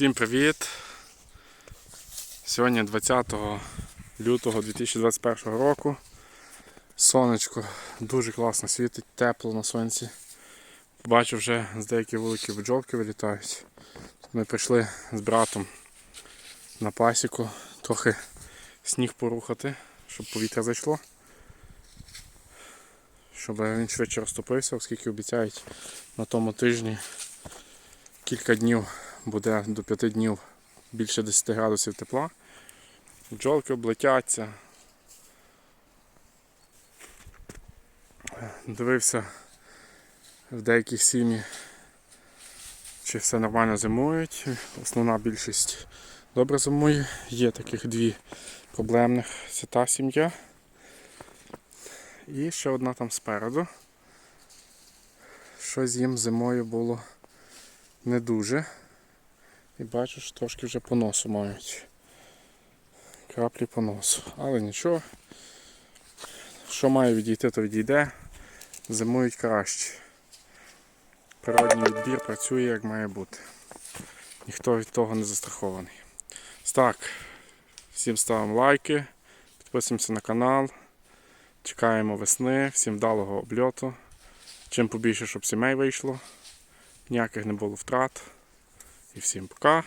Всім привіт! Сьогодні 20 лютого 2021 року. Сонечко дуже класно світить, тепло на сонці. Бачу вже з деякі великі бджолки вилітають. Ми прийшли з братом на пасіку, трохи сніг порухати, щоб повітря зайшло. Щоб він швидше розтопився, оскільки обіцяють на тому тижні кілька днів буде до 5 днів більше 10 градусів тепла. Бджолки облетяться. Дивився в деяких сім'ї, чи все нормально зимують. Основна більшість добре зимує. Є таких дві проблемних. Це та сім'я. І ще одна там спереду. Щось їм зимою було не дуже. І бачу, трошки вже поносу мають. Краплі поносу. Але нічого. Що має відійти, то відійде. Зимують краще. Природній відбір працює як має бути. Ніхто від того не застрахований. Так, всім ставимо лайки, підписуємося на канал. Чекаємо весни, всім вдалого обльоту. Чим побільше, щоб сімей вийшло. Ніяких не було втрат. І всім пока.